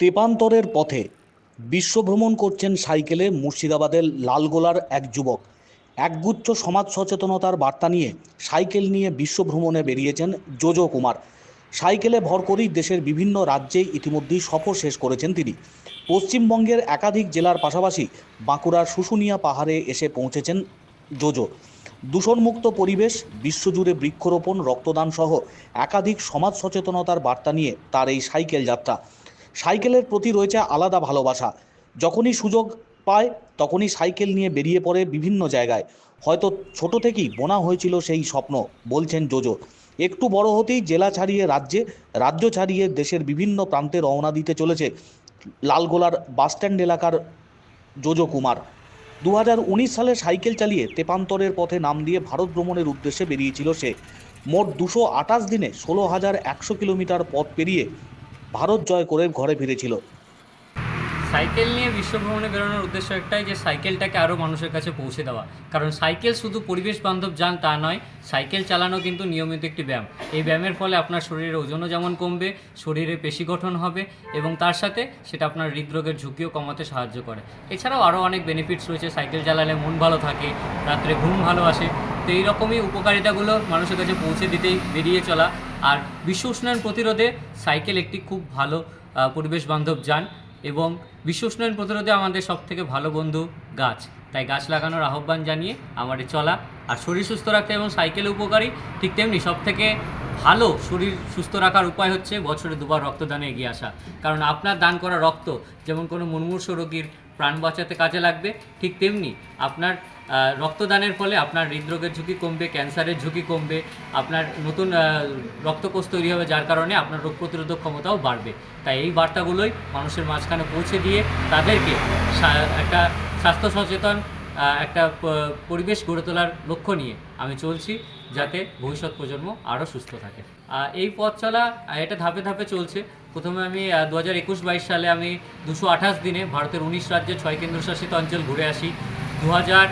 তেপান্তরের পথে বিশ্বভ্রমণ করছেন সাইকেলে মুর্শিদাবাদের লালগোলার এক যুবক। একগুচ্ছ সমাজ সচেতনতার বার্তা নিয়ে সাইকেল নিয়ে বিশ্বভ্রমণে বেরিয়েছেন জোজো কুমার। সাইকেলে ভর করেই দেশের বিভিন্ন রাজ্যে ইতিমধ্যেই সফর শেষ করেছেন তিনি। পশ্চিমবঙ্গের একাধিক জেলার পাশাপাশি বাঁকুড়ার শুশুনিয়া পাহাড়ে এসে পৌঁছেছেন জোজো। দূষণমুক্ত পরিবেশ, বিশ্বজুড়ে বৃক্ষরোপণ, রক্তদান সহ একাধিক সমাজ সচেতনতার বার্তা নিয়ে তার এই সাইকেল যাত্রা। সাইকেলের প্রতি রয়েছে আলাদা ভালোবাসা। যখনই সুযোগ পায়, তখনই সাইকেল নিয়ে বেরিয়ে পড়ে বিভিন্ন জায়গায়। হয়তো ছোট থেকেই বোনা হয়েছিল সেই স্বপ্ন, বলছেন জোজো। একটু বড় হতেই জেলা ছাড়িয়ে রাজ্যে, রাজ্য ছাড়িয়ে দেশের বিভিন্ন প্রান্তে রওনা দিতে চলেছে লালগোলার বাসস্ট্যান্ড এলাকার জোজো কুমার। দু হাজার উনিশ সালে সাইকেল চালিয়ে তেপান্তরের পথে নাম দিয়ে ভারত ভ্রমণের উদ্দেশ্যে বেরিয়েছিল সে। মোট দুশো আঠাশ দিনে ষোলো হাজার একশো কিলোমিটার পথ পেরিয়ে ভারত জয় করে ঘরে ফিরেছিল। সাইকেল নিয়ে বিশ্বভ্রমণে বেরোনোর উদ্দেশ্য একটাই যে সাইকেলটাকে আরও মানুষের কাছে পৌঁছে দেওয়া। কারণ সাইকেল শুধু পরিবেশ বান্ধব যান তা নয়, সাইকেল চালানো কিন্তু নিয়মিত একটি ব্যায়াম। এই ব্যায়ামের ফলে আপনার শরীরের ওজনও যেমন কমবে, শরীরে পেশি গঠন হবে এবং তার সাথে সেটা আপনার হৃদরোগের ঝুঁকিও কমাতে সাহায্য করে। এছাড়াও আরও অনেক বেনিফিটস রয়েছে সাইকেল চালালে মন ভালো থাকে, রাত্রে ঘুম ভালো আসে। তো এইরকমই উপকারিতাগুলো মানুষের কাছে পৌঁছে দিতেই বেরিয়ে চলা। আর বিশ্ব উষ্ণায়ন প্রতিরোধে সাইকেল একটি খুব ভালো পরিবেশ বান্ধব যান। এবং বিশ্ব উষ্ণায়ন প্রতিরোধে আমাদের সব থেকে ভালো বন্ধু গাছ। তাই গাছ লাগানোর আহ্বান জানিয়ে আমাদের চলা আর শরীর সুস্থ রাখতে এবং সাইকেল উপকারী, ঠিক তেমনি সব থেকে ভালো শরীর সুস্থ রাখার উপায় হচ্ছে বছরে দুবার রক্তদানে এগিয়ে আসা। কারণ আপনার দান করা রক্ত যেমন কোনো মুমূর্ষ রোগীর প্রাণ বাঁচাতে কাজে লাগবে, ঠিক তেমনি আপনার রক্তদানের ফলে আপনার হৃদরোগের ঝুঁকি কমবে, ক্যান্সারের ঝুঁকি কমবে, আপনার নতুন রক্তকোষ তৈরি হবে যার কারণে আপনার রোগ প্রতিরোধক ক্ষমতাও বাড়বে। তাই এই বার্তাগুলোই মানুষের মাঝখানে পৌঁছে দিয়ে তাদেরকে একটা স্বাস্থ্য সচেতন একটা পরিবেশ গড়ে তোলার লক্ষ্য নিয়ে আমি চলছি যাতে ভবিষ্যৎ প্রজন্ম আরও সুস্থ থাকে। এই পথ চলা এটা ধাপে ধাপে চলছে। প্রথমে আমি দু হাজার একুশ বাইশ সালে আমি দুশো আঠাশ দিনে ভারতের উনিশ রাজ্যে ছয় কেন্দ্রশাসিত অঞ্চল ঘুরে আসি। দু হাজার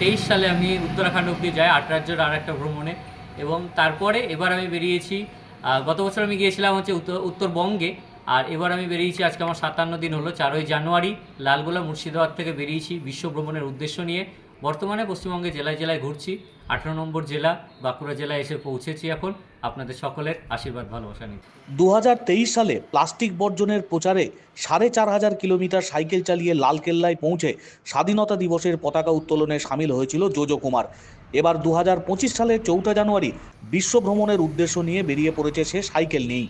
তেইশ সালে আমি উত্তরাখণ্ড অব্দি যাই, আট রাজ্যের আর একটা ভ্রমণে। এবং তারপরে এবার আমি বেরিয়েছি গত বছর আমি গিয়েছিলাম হচ্ছে উত্তর, উত্তরবঙ্গে। আর এবার আমি বেরিয়েছি, আজকে আমার সাতান্ন দিন হলো, চারই জানুয়ারি, লালগোলা মুর্শিদাবাদ থেকে বেরিয়েছি বিশ্ব ভ্রমণের উদ্দেশ্য নিয়ে। বর্তমানে পশ্চিমবঙ্গে জেলায় জেলায় ঘুরছি, আঠারো নম্বর জেলা, বাঁকুড়া জেলায় এসে পৌঁছেছি এখন। আপনাদের সকলের আশীর্বাদ, ভালোবাসা নিয়ে দু সালে প্লাস্টিক বর্জনের প্রচারে সাড়ে চার হাজার কিলোমিটার সাইকেল চালিয়ে লালকেল্লায় পৌঁছে স্বাধীনতা দিবসের পতাকা উত্তোলনে সামিল হয়েছিল জোজো কুমার। এবার দু হাজার পঁচিশ সালের চৌঠা জানুয়ারি বিশ্ব ভ্রমণের উদ্দেশ্য নিয়ে বেরিয়ে পড়েছে সে সাইকেল নিয়েই।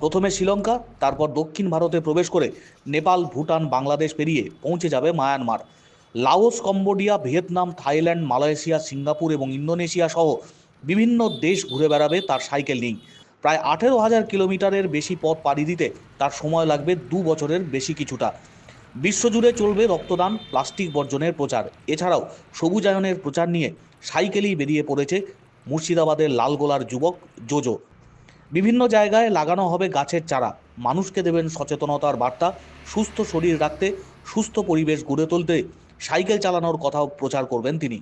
প্রথমে শ্রীলঙ্কা, তারপর দক্ষিণ ভারতে প্রবেশ করে নেপাল, ভুটান, বাংলাদেশ পেরিয়ে পৌঁছে যাবে Myanmar. Laos, Cambodia, Vietnam, Thailand, Malaysia, Singapore এবং ইন্দোনেশিয়া সহ বিভিন্ন দেশ ঘুরে বেড়াবে তার সাইকেল নিয়েই প্রায় আঠেরো হাজার কিলোমিটারের বেশি পথ পাড়ি দিতে তার সময় লাগবে দু বছরের বেশি কিছুটা। বিশ্বজুড়ে চলবে রক্তদান, প্লাস্টিক বর্জনের প্রচার। এছাড়াও সবুজায়নের প্রচার নিয়ে সাইকেলেই বেরিয়ে পড়েছে মুর্শিদাবাদের লালগোলার যুবক জোজো। বিভিন্ন জায়গায় লাগানো হবে গাছের চারা। মানুষকে দেবেন সচেতনতার বার্তা, সুস্থ শরীর রাখতে, সুস্থ পরিবেশ গড়ে তুলতে, সাইকেল চালানোর কথাও প্রচার করবেন তিনি।